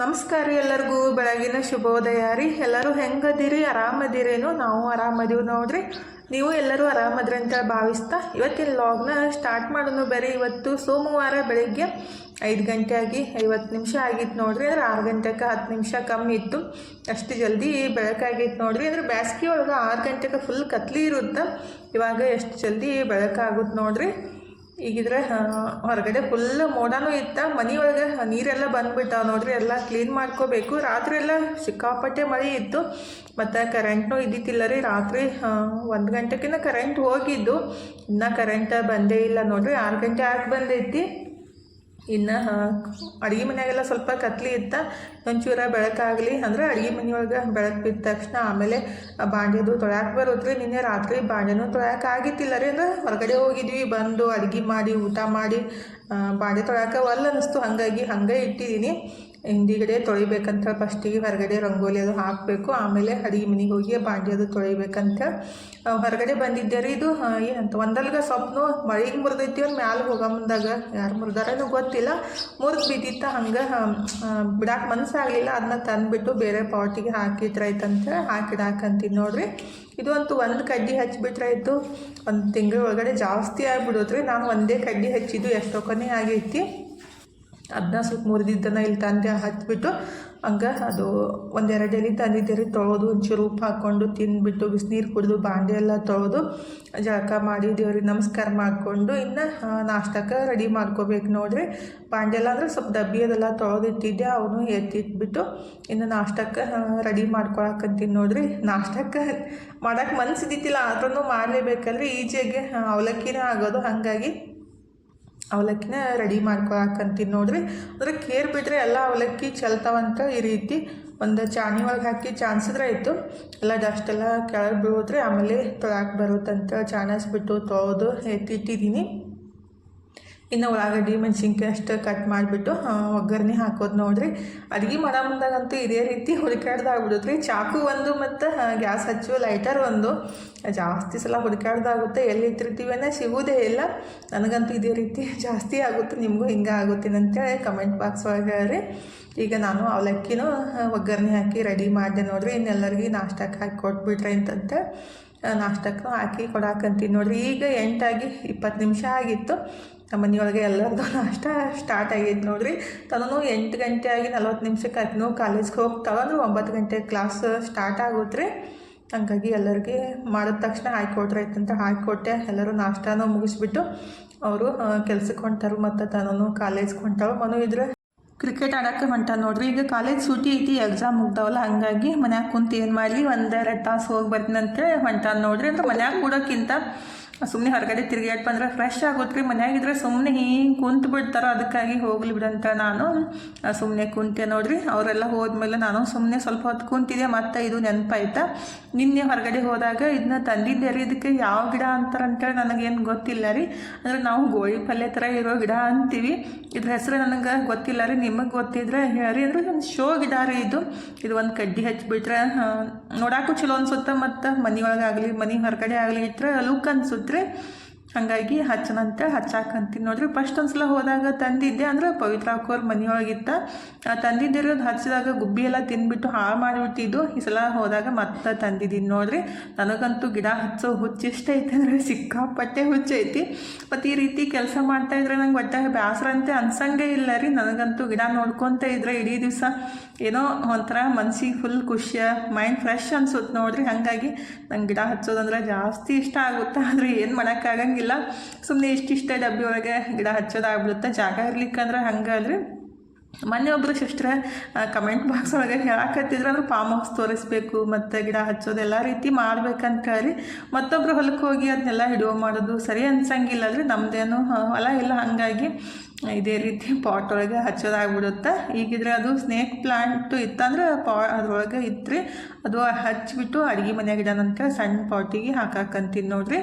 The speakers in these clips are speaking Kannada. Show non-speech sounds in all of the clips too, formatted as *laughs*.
ನಮಸ್ಕಾರ ರೀ ಎಲ್ಲರಿಗೂ, ಬೆಳಗಿನ ಶುಭೋದಯ ರೀ. ಎಲ್ಲರೂ ಹೆಂಗದಿರಿ? ಆರಾಮದಿರೇನು? ನಾವು ಆರಾಮದೀವಿ ನೋಡ್ರಿ. ನೀವು ಎಲ್ಲರೂ ಆರಾಮದ್ರಿ ಅಂತ ಭಾವಿಸ್ತಾ, ಇವತ್ತಿನ ಲಾಗ್ನ ಸ್ಟಾರ್ಟ್ ಮಾಡೋಣ ಬೇರೆ. ಇವತ್ತು ಸೋಮವಾರ ಬೆಳಿಗ್ಗೆ ಐದು ಗಂಟೆ ಆಗಿ ಐವತ್ತು ನಿಮಿಷ ಆಗಿತ್ತು ನೋಡ್ರಿ ಅಂದ್ರೆ ಆರು ಗಂಟೆಗೆ ಹತ್ತು ನಿಮಿಷ ಕಮ್ಮಿ ಇತ್ತು. ಅಷ್ಟು ಜಲ್ದಿ ಬೆಳಕಾಗಿತ್ತು ನೋಡ್ರಿ ಅಂದ್ರೆ ಬೇಸಿಗೆ ಒಳಗೆ ಆರು ಗಂಟೆಗೆ ಫುಲ್ ಕತ್ಲಿ ಇರುತ್ತೆ. ಇವಾಗ ಎಷ್ಟು ಜಲ್ದಿ ಬೆಳಕಾಗುತ್ತೆ ನೋಡ್ರಿ. ಈಗಿದ್ರೆ ಹೊರಗಡೆ ಫುಲ್ ಮೋಡನೂ ಇತ್ತ. ಮನೆಯೊಳಗೆ ನೀರೆಲ್ಲ ಬಂದ್ಬಿಟ್ಟಾವೆ ನೋಡ್ರಿ. ಎಲ್ಲ ಕ್ಲೀನ್ ಮಾಡ್ಕೋಬೇಕು. ರಾತ್ರಿ ಎಲ್ಲ ಸಿಕ್ಕಾಪಟ್ಟೆ ಮಳೆ ಇತ್ತು. ಮತ್ತು ಕರೆಂಟ್ನೂ ಇದ್ದಿತ್ತಿಲ್ಲ ರೀ. ರಾತ್ರಿ ಒಂದು ಗಂಟೆಕಿನ್ನ ಕರೆಂಟ್ ಹೋಗಿದ್ದು. ಇನ್ನೂ ಕರೆಂಟ್ ಬಂದೇ ಇಲ್ಲ ನೋಡ್ರಿ. ಆರು ಗಂಟೆ ಆಗಿ ಬಂದೈತಿ. ಇನ್ನು ಅಡುಗೆ ಮನೆಯಾಗೆಲ್ಲ ಸ್ವಲ್ಪ ಕತ್ಲಿ ಇತ್ತ, ಒಂಚೂರ ಬೆಳಕಾಗಲಿ ಅಂದ್ರೆ ಅಡುಗೆ ಮನೆಯೊಳಗೆ ಬೆಳಕು ಬಿದ್ದ ತಕ್ಷಣ ಆಮೇಲೆ ಬಾಂಡೆದು ತೊಳ್ಯಾಕೆ ಬರುತ್ತೆ ನಿನ್ನೆ ರಾತ್ರಿ ಬಾಂಡೆನೂ ತೊಳ್ಯಾಕೆ ಆಗಿತ್ತಿಲ್ಲ ರೀ ಅಂದ್ರೆ ಹೊರಗಡೆ ಹೋಗಿದ್ವಿ, ಬಂದು ಅಡುಗೆ ಮಾಡಿ, ಊಟ ಮಾಡಿ ಬಾಂಡೆ ತೊಳ್ಯಾಕೆ ಒಲ್ಲ ಅನ್ನಿಸ್ತು ಹಾಗಾಗಿ ಹಂಗೆ ಇಟ್ಟಿದ್ದೀನಿ ಹಿಂದಿಗಡೆ ತೊಳಿಬೇಕಂತ ಫಸ್ಟಿಗೆ ಹೊರಗಡೆ ರಂಗೋಲಿ ಅದು ಹಾಕಬೇಕು. ಆಮೇಲೆ ಅಡಿಗೆ ಮನೆಗೆ ಹೋಗಿ ಬಾಂಡಿ ಅದು ತೊಳಿಬೇಕಂತ ಹೊರಗಡೆ ಬಂದಿದ್ದೆ ರೀ ಇದು ಏನಂತ, ಒಂದಲ್ಗ ಸ್ವಪ್ನ ಮಳೆಗೆ ಮುರಿದೈತಿ ಒಂದು ಮ್ಯಾಲೆ ಹೋಗೋ ಮುಂದಾಗ ಯಾರು ಮುರಿದಾರೇನೋ ಗೊತ್ತಿಲ್ಲ. ಮುರಿದು ಬಿದ್ದಿತ್ತ ಹಂಗೆ ಬಿಡಾಕೆ ಮನಸ್ಸಾಗಲಿಲ್ಲ ಅದನ್ನ ತಂದುಬಿಟ್ಟು ಬೇರೆ ಪಾಟಿಗೆ ಹಾಕಿದ್ರಾಯ್ತಂತ ಹಾಕಿಡಾಕಂತೀನಿ ನೋಡ್ರಿ. ಇದು ಅಂತೂ ಒಂದು ಕಡ್ಡಿ ಹಚ್ಚಿಬಿಟ್ರಾಯ್ತು ಒಂದು ತಿಂಗಳ ಒಳಗಡೆ ಜಾಸ್ತಿ ಆಗಿಬಿಡೋದ್ರಿ ನಾನು ಒಂದೇ ಕಡ್ಡಿ ಹಚ್ಚಿದ್ದು ಎಷ್ಟೋ ಕೊನೆ ಆಗೈತಿ. ಅದನ್ನ ಸ್ವಲ್ಪ ಮುರಿದಿದ್ದನ್ನ ಇಲ್ಲಿ ತಂದೆ ಹಚ್ಚಿಬಿಟ್ಟು ಹಂಗೆ ಅದು ಒಂದೆರಡು ಎಲೆ ತಂದಿದ್ದೀರಿ ತೊಳೆದು ಒಂಚೂರು ಉಪ್ಪು ಹಾಕ್ಕೊಂಡು ತಿಂದ್ಬಿಟ್ಟು ಬಿಸಿನೀರು ಕುಡಿದು ಬಾಂಡೆ ಎಲ್ಲ ತೊಳೆದು ಜಳಕ ಮಾಡಿ ದೇವ್ರಿಗೆ ನಮಸ್ಕಾರ ಮಾಡಿಕೊಂಡು ಇನ್ನು ನಾಷ್ಟಕ್ಕೆ ರೆಡಿ ಮಾಡ್ಕೋಬೇಕು ನೋಡ್ರಿ. ಬಾಂಡೆ ಎಲ್ಲ ಅಂದ್ರೆ ಸ್ವಲ್ಪ ಡಬ್ಬಿ ಅದೆಲ್ಲ ತೊಳೆದಿಟ್ಟಿದ್ದೆ, ಅವನು ಎತ್ತಿಟ್ಬಿಟ್ಟು ಇನ್ನು ನಾಷ್ಟಕ್ಕೆ ರೆಡಿ ಮಾಡ್ಕೊಳಕಂತೀನಿ ನೋಡ್ರಿ. ನಾಷ್ಟಕ್ಕೆ ಮಾಡೋಕ್ಕೆ ಮನಸ್ಸಿದ್ದಿತ್ತಿಲ್ಲ ಆದ್ರೂ ಮಾಡಲೇಬೇಕಲ್ರಿ. ಈಜಿಯಾಗಿ ಅವಲಕ್ಕಿನೇ ಆಗೋದು. ಹಾಗಾಗಿ ಅವಲಕ್ಕಿನ ರೆಡಿ ಮಾಡ್ಕೊಳಕಂತೀನಿ ನೋಡ್ರಿ. ಅಂದರೆ ಕೇರ್ ಬಿಟ್ಟರೆ ಎಲ್ಲ ಅವಲಕ್ಕಿ ಚೆಲ್ತಾವಂತ ಈ ರೀತಿ ಒಂದು ಚಾಣಿ ಒಳಗೆ ಹಾಕಿ ಚಾನ್ಸಿದ್ರೆ ಆಯಿತು. ಎಲ್ಲ ಡಸ್ಟ್ ಎಲ್ಲ ಕೆಳಗೆ ಬೀಳೋದ್ರೆ ಆಮೇಲೆ ತೊಳಕ್ಕೆ ಬರುತ್ತಂತ ಚಾಣಸ್ಬಿಟ್ಟು ತೊಳೆದು ಎತ್ತಿಟ್ಟಿದ್ದೀನಿ. ಇನ್ನು ಉಳ್ಳಾಗಡ್ಡಿ ಮೆಣಸಿನ್ಕಾಯಿ ಅಷ್ಟು ಕಟ್ ಮಾಡಿಬಿಟ್ಟು ಒಗ್ಗರಣೆ ಹಾಕೋದು ನೋಡ್ರಿ. ಅಡುಗೆ ಮಾಡೋ ಮುಂದಾಗಂತೂ ಇದೇ ರೀತಿ ಹುಡುಕಾಡ್ದಾಗ್ಬಿಡುತ್ತೆ ಚಾಕು ಒಂದು ಮತ್ತು ಗ್ಯಾಸ್ ಹಚ್ಚು ಲೈಟರ್ ಒಂದು. ಜಾಸ್ತಿ ಸಲ ಹುಡುಕಾಡ್ದಾಗುತ್ತೆ ಎಲ್ಲಿ ಇಟ್ಟಿರ್ತೀವಿ ಅನ್ನೋ ಸಿಗೋದೇ ಇಲ್ಲ. ನನಗಂತೂ ಇದೇ ರೀತಿ ಜಾಸ್ತಿ ಆಗುತ್ತೆ. ನಿಮಗೂ ಹಿಂಗೆ ಆಗುತ್ತೆ ಅಂತೇಳಿ ಕಮೆಂಟ್ ಬಾಕ್ಸ್ ಒಳಗೆ ರೀ ಈಗ ನಾನು ಅವಲಕ್ಕಿನೂ ಒಗ್ಗರಣೆ ಹಾಕಿ ರೆಡಿ ಮಾಡಿದೆ ನೋಡ್ರಿ. ಇನ್ನೆಲ್ಲರಿಗೂ ನಾಷ್ಟಕ್ಕೆ ಹಾಕಿ ಕೊಟ್ಬಿಟ್ರೆ ಅಂತಂತೆ. ನಾಷ್ಟಕ್ಕೂ ಹಾಕಿ ಕೊಡಾಕಂತೀನಿ ನೋಡ್ರಿ. ಈಗ ಎಂಟಾಗಿ ಇಪ್ಪತ್ತು ನಿಮಿಷ ಆಗಿತ್ತು. ನಮ್ಮ ಮನೆಯೊಳಗೆ ಎಲ್ಲರದ್ದು *laughs* ನಾಷ್ಟ ಸ್ಟಾರ್ಟ್ ಆಗೈತೆ ನೋಡ್ರಿ. ತನೂ ಎಂಟು ಗಂಟೆ ಆಗಿ ನಲ್ವತ್ತು ನಿಮಿಷಕ್ಕೆ ಆಯ್ತು ಕಾಲೇಜ್ಗೆ ಹೋಗ್ತಾವ ಅಂದ್ರೆ ಒಂಬತ್ತು ಗಂಟೆ ಕ್ಲಾಸ್ ಸ್ಟಾರ್ಟ್ ಆಗುತ್ತೆ ಹಂಗಾಗಿ ಎಲ್ಲರಿಗೆ ಮಾಡಿದ ತಕ್ಷಣ ಹಾಕಿಕೊಟ್ರೆ ಅಂತ ಹಾಕಿಕೊಟ್ಟೆ ಎಲ್ಲರೂ ನಾಷ್ಟಾನು ಮುಗಿಸ್ಬಿಟ್ಟು ಅವರು ಕೆಲ್ಸಕ್ಕೆ ಹೊಂಟಾರು ಮತ್ತು ತನೂ ಕಾಲೇಜ್ಗೆ ಹೊಂಟಾವ ಮನು ಇದ್ರೆ ಕ್ರಿಕೆಟ್ ಆಡೋಕ್ಕೆ ಹೊಂಟ ನೋಡ್ರಿ. ಈಗ ಕಾಲೇಜ್ ಸೂಟಿ ಐತಿ ಎಕ್ಸಾಮ್ ಮುಗ್ದಾವಲ್ಲ, ಹಂಗಾಗಿ ಮನ್ಯಾಗ ಕುಂತು ಏನು ಮಾಡಲಿ, ಒಂದೆರಡು ತಾಸು ಹೋಗಿ ಬರ್ತೀನಿ ಅಂತೇಳಿ ಹೊಂಟಾನ ನೋಡ್ರಿ. ಅಂದ್ರೆ ಮನ್ಯಾಗ ಕೂಡೋಕ್ಕಿಂತ ಸುಮ್ಮನೆ ಹೊರಗಡೆ ತಿರುಗಾಡಿ ಬಂದ್ರೆ ಫ್ರೆಶ್ ಆಗುತ್ತೆ ಮನೆಯಾಗಿದ್ರೆ ಸುಮ್ಮನೆ ಹಿಂಗೆ ಕುಂತು ಬಿಡ್ತಾರ. ಅದಕ್ಕಾಗಿ ಹೋಗ್ಲಿ ಬಿಡಂತ ನಾನು. ಸುಮ್ಮನೆ ಕುಂತೆ ನೋಡ್ರಿ. ಅವರೆಲ್ಲ ಹೋದ್ಮೇಲೆ ನಾನು ಸುಮ್ಮನೆ ಸ್ವಲ್ಪ ಹೊತ್ತು ಕುಂತಿದ್ದೆ. ಮತ್ತೆ ಇದು ನೆನಪಾಯ್ತಾ? ನಿನ್ನೆ ಹೊರಗಡೆ ಹೋದಾಗ ಇದನ್ನ ತಂದಿದ್ದೆ ರೀ. ಇದಕ್ಕೆ ಯಾವ ಗಿಡ ಅಂತಾರೆ ಅಂತೇಳಿ ನನಗೇನು ಗೊತ್ತಿಲ್ಲ ರೀ. ಅಂದ್ರೆ ನಾವು ಗೋಳಿ ಪಲ್ಯ ಥರ ಇರೋ ಗಿಡ ಅಂತೀವಿ. ಇದ್ರ ಹೆಸರು ನನಗೆ ಗೊತ್ತಿಲ್ಲ ರೀ. ನಿಮಗೆ ಗೊತ್ತಿದ್ರೆ ಹೇಳ್ರಿ ಅಂದ್ರೆ ಒಂದು ಶೋ ಗಿಡ ರೀ ಇದು. ಇದು ಒಂದು ಕಡ್ಡಿ ಹಚ್ಚಿಬಿಟ್ರೆ ನೋಡಾಕು ಚಲೋ ಅನ್ಸುತ್ತೆ. ಮತ್ತು ಮನೆಯೊಳಗಾಗಲಿ, ಮನೆ ಹೊರಗಡೆ ಆಗಲಿ ಇಟ್ಟರೆ ಲುಕ್ ಅನ್ಸುತ್ತೆ. ರೀ ಹಾಗಾಗಿ ಹಚ್ಚನಂತೆ ಹಚ್ಚಾಕಂತೀನಿ ನೋಡ್ರಿ ಫಸ್ಟ್ ಒಂದ್ಸಲ ಹೋದಾಗ ತಂದಿದ್ದೆ ಅಂದ್ರೆ ಪವಿತ್ರ ಹಾಕೋರ್ ಮನೆಯೊಳಗಿತ್ತ ಆ, ತಂದಿದ್ದೆ ಹಚ್ಚಿದಾಗ ಗುಬ್ಬಿ ಎಲ್ಲ ತಿಂದ್ಬಿಟ್ಟು ಹಾಳು ಮಾಡಿಬಿಟ್ಟಿದ್ದು. ಈ ಸಲ ಹೋದಾಗ ಮತ್ತೆ ತಂದಿದ್ದೀನಿ ನೋಡ್ರಿ. ನನಗಂತೂ ಗಿಡ ಹಚ್ಚೋ ಹುಚ್ಚು ಇಷ್ಟ ಐತೆ ಅಂದರೆ ಸಿಕ್ಕಾಪಟ್ಟೆ ಹುಚ್ಚೈತಿ ಮತ್ತು ಈ ರೀತಿ ಕೆಲಸ ಮಾಡ್ತಾ ಇದ್ರೆ ನಂಗೆ ಒಟ್ಟ ಬೇಸರ ಅಂತೆ ಅನ್ಸಂಗೆ ಇಲ್ಲ ರೀ. ನನಗಂತೂ ಗಿಡ ನೋಡ್ಕೊತ ಇದ್ರೆ ಇಡೀ ದಿವಸ ಏನೋ ಒಂಥರ ಮನ್ಸಿಗೆ ಫುಲ್ ಖುಷಿಯ ಮೈಂಡ್ ಫ್ರೆಶ್ ಅನ್ಸುತ್ತೆ ನೋಡ್ರಿ. ಹಾಗಾಗಿ ನಂಗೆ ಗಿಡ ಹಚ್ಚೋದಂದ್ರೆ ಜಾಸ್ತಿ ಇಷ್ಟ ಆಗುತ್ತೆ. ಆದರೆ ಏನು ಮಾಡೋಕ್ಕಾಗಂಗಿಲ್ಲ. ಸುಮ್ಮನೆ ಇಷ್ಟಿಷ್ಟೇ ಡಬ್ಬಿ ಒಳಗೆ ಗಿಡ ಹಚ್ಚೋದಾಗ್ಬಿಡುತ್ತೆ. ಜಾಗ ಇರ್ಲಿಕ್ಕಂದ್ರೆ ಹಂಗಾದ್ರೆ ಮೊನ್ನೆ ಒಬ್ಬರು ಸಿಸ್ಟ್ರ ಕಮೆಂಟ್ ಬಾಕ್ಸ್ ಒಳಗೆ ಹೇಳಕತ್ತಿದ್ರು. ಅಂದ್ರೆ ಫಾರ್ಮ್ ಹೌಸ್ ತೋರಿಸ್ಬೇಕು, ಮತ್ತು ಗಿಡ ಹಚ್ಚೋದು ಎಲ್ಲ ರೀತಿ ಮಾಡ್ಬೇಕಂತ ಹೇಳಿ ಮತ್ತೊಬ್ರು ಹೊಲಕ್ಕೆ ಹೋಗಿ ಅದನ್ನೆಲ್ಲ ಹಿಡುವ ಮಾಡೋದು ಸರಿ ಅನ್ಸಂಗಿಲ್ಲ. ಅಂದ್ರೆ ನಮ್ಮದೇನು ಹೊಲ ಇಲ್ಲ. ಹಾಗಾಗಿ ಇದೇ ರೀತಿ ಪಾಟ್ ಒಳಗೆ ಹಚ್ಚೋದಾಗ್ಬಿಡುತ್ತೆ. ಈಗಿದ್ರೆ ಅದು ಸ್ನೇಕ್ ಪ್ಲಾಂಟು ಇತ್ತಂದ್ರೆ ಪಾ, ಅದ್ರೊಳಗೆ ಇತ್ತು ಅದು ಹಚ್ಚಿಬಿಟ್ಟು ಅಡುಗೆ ಗಿಡ ನಂತರ ಸಣ್ಣ ಪಾಟಿಗೆ ಹಾಕಾಕಂತೀನಿ ನೋಡ್ರಿ.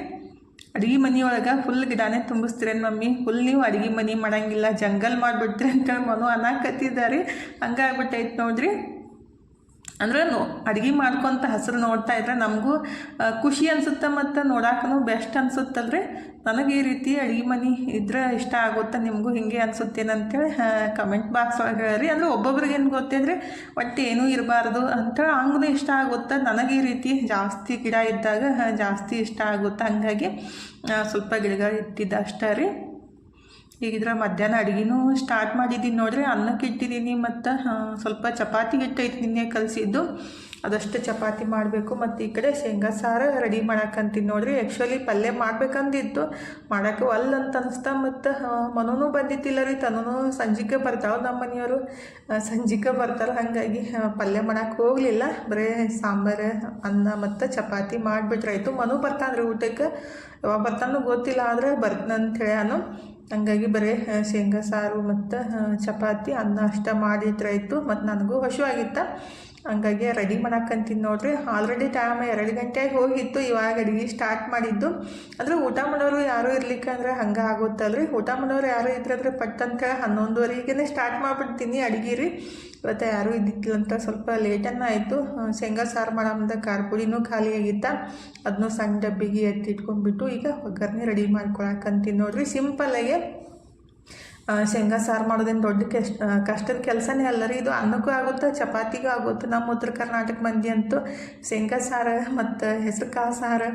ಅಡುಗೆ ಮನೆಯೊಳಗೆ ಫುಲ್ ಗಿಡನೇ ತುಂಬಿಸ್ತೀರೇನು ಮಮ್ಮಿ. ಫುಲ್ ನೀವು ಅಡುಗೆ ಮನೆ ಮಾಡೋಂಗಿಲ್ಲ. ಜಂಗಲ್ ಮಾಡಿಬಿಡ್ತೀರಿ ಅಂತೇಳಿ ಮನು ಅನ್ನಕತ್ತಿದ್ದಾರೆ ಹಂಗಾಗ್ಬಿಟ್ಟೈತೆ ನೋಡ್ರಿ. ಅಂದ್ರೆ ನೋ, ಅಡುಗೆ ಮಾಡ್ಕೊತ ಹಸಿರು ನೋಡ್ತಾ ಇದ್ರೆ ನಮಗೂ ಖುಷಿ ಅನ್ಸುತ್ತೆ ಮತ್ತು ನೋಡಾಕೂ ಬೆಸ್ಟ್ ಅನ್ಸುತ್ತಲ್ರಿ? ನನಗೆ ಈ ರೀತಿ ಅಡುಗೆ ಮನೆ ಇದ್ರೆ ಇಷ್ಟ ಆಗುತ್ತೆ ನಿಮಗೂ ಹಿಂಗೆ ಅನಿಸುತ್ತೇನಂತೇಳಿ ಕಮೆಂಟ್ ಬಾಕ್ಸ್ ಒಳಗೆ ಹೇಳ್ರಿ ಅಂದರೆ ಒಬ್ಬೊಬ್ರಿಗೆ ಏನು ಗೊತ್ತಿದ್ರಿ ಒಟ್ಟು ಏನೂ ಇರಬಾರ್ದು ಅಂತೇಳಿ ಹಂಗೂ ಇಷ್ಟ ಆಗುತ್ತೆ. ನನಗೆ ಈ ರೀತಿ ಜಾಸ್ತಿ ಗಿಡ ಇದ್ದಾಗ ಜಾಸ್ತಿ ಇಷ್ಟ ಆಗುತ್ತೆ. ಹಂಗಾಗಿ ಸ್ವಲ್ಪ ಗಿಡಗಳು ಇಟ್ಟಿದ್ದ ಅಷ್ಟೇ ರೀ. ಈಗಿದ್ರೆ ಮಧ್ಯಾಹ್ನ ಅಡುಗೆನೂ ಸ್ಟಾರ್ಟ್ ಮಾಡಿದ್ದೀನಿ ನೋಡಿರಿ. ಅನ್ನಕ್ಕೆ ಇಟ್ಟಿದ್ದೀನಿ ಮತ್ತು ಸ್ವಲ್ಪ ಚಪಾತಿ ಗಿಟ್ಟೈತಿ ಐತಿ ನಿನ್ನೆ ಕಲಿಸಿದ್ದು. ಅದಷ್ಟು ಚಪಾತಿ ಮಾಡಬೇಕು. ಮತ್ತು ಈ ಕಡೆ ಶೇಂಗಾ ಸಾರು ರೆಡಿ ಮಾಡಕ್ಕಂತೀನಿ ನೋಡಿರಿ. ಆ್ಯಕ್ಚುಲಿ ಪಲ್ಯ ಮಾಡ್ಬೇಕಂದಿತ್ತು. ಮಾಡೋಕ್ಕೆ ಒಲ್ಲ ಅಂತ ಅನಿಸ್ತಾ ಮತ್ತು ಮನೂ ಬಂದಿತ್ತಿಲ್ಲ ರೀ. ತನೂ ಸಂಜಿಕೆ ಬರ್ತಾವೆ ನಮ್ಮ ಮನೆಯವರು. ಸಂಜಿಕೆ ಬರ್ತಾರೆ ಹಾಗಾಗಿ ಪಲ್ಯ ಮಾಡಕ್ಕೆ ಹೋಗಲಿಲ್ಲ. ಬರೀ ಸಾಂಬಾರು, ಅನ್ನ ಮತ್ತು ಚಪಾತಿ ಮಾಡಿಬಿಟ್ರಾಯ್ತು. ಮನು ರೀ ಊಟಕ್ಕೆ. ಯಾವಾಗ ಬರ್ತಾನೋ ಗೊತ್ತಿಲ್ಲ ಆದರೆ ಬರ್ತಾನಂತ ಹೇಳ್ಯಾನು. ಹಂಗಾಗಿ ಬರೀ ಶೇಂಗಾ, ಸಾರು ಮತ್ತು ಚಪಾತಿ, ಅನ್ನ ಅಷ್ಟ ಇತ್ತು ಮತ್ತು ನನಗೂ ಹಸಿವಾಗಿತ್ತ ಹಂಗಾಗಿ ರೆಡಿ ಮಾಡಕ್ಕಂತೀನಿ ನೋಡ್ರಿ. ಆಲ್ರೆಡಿ ಟೈಮ್ ಎರಡು ಗಂಟೆಗೆ ಹೋಗಿತ್ತು. ಇವಾಗ ಅಡುಗೆ ಸ್ಟಾರ್ಟ್ ಮಾಡಿದ್ದು. ಅಂದರೆ ಊಟ ಮಾಡೋರು ಯಾರೂ ಇರ್ಲಿಕ್ಕೆ ಅಂದ್ರೆ ಹಂಗೆ ಆಗುತ್ತಲ್ರಿ. ಊಟ ಮಾಡೋರು ಯಾರು ಇದ್ರೆ ಪಟ್ ಅಂತ ಹನ್ನೊಂದುವರೆಗೆ ಸ್ಟಾರ್ಟ್ ಮಾಡಿಬಿಡ್ತೀನಿ ಅಡುಗೆ ರೀ ಇವತ್ತು ಯಾರೂ ಇದ್ದಿದ್ದಿಲ್ಲ ಅಂತ ಸ್ವಲ್ಪ ಲೇಟನ್ನು ಆಯಿತು. ಶೇಂಗ ಸಾರು ಮಾಡೋ ಖಾರ ಪುಡಿನೂ ಖಾಲಿ ಆಗಿತ್ತ. ಅದನ್ನೂ ಸಣ್ಣ ಡಬ್ಬಿಗೆ ಎತ್ತಿಟ್ಕೊಂಡ್ಬಿಟ್ಟು ಈಗ ಒಗ್ಗರಣೆ ರೆಡಿ ಮಾಡ್ಕೊಳಕ್ಕಂತೀನಿ ನೋಡಿರಿ. ಸಿಂಪಲ್ಲಾಗೆ ಶೇಂಗಾ ಸಾರು ಮಾಡೋದೇನು ದೊಡ್ಡ ಕಷ್ಟ ಕಷ್ಟದ ಕೆಲಸನೇ ಅಲ್ಲ ರೀ ಇದು. ಅನ್ನಕ್ಕೂ ಆಗುತ್ತೆ, ಚಪಾತಿಗೂ ಆಗುತ್ತೆ. ನಮ್ಮ ಉತ್ತರ ಕರ್ನಾಟಕ ಮಂದಿ ಅಂತೂ ಶೇಂಗಾ ಸಾರು ಮತ್ತು ಹೆಸರು ಕಾಳು ಸಾರು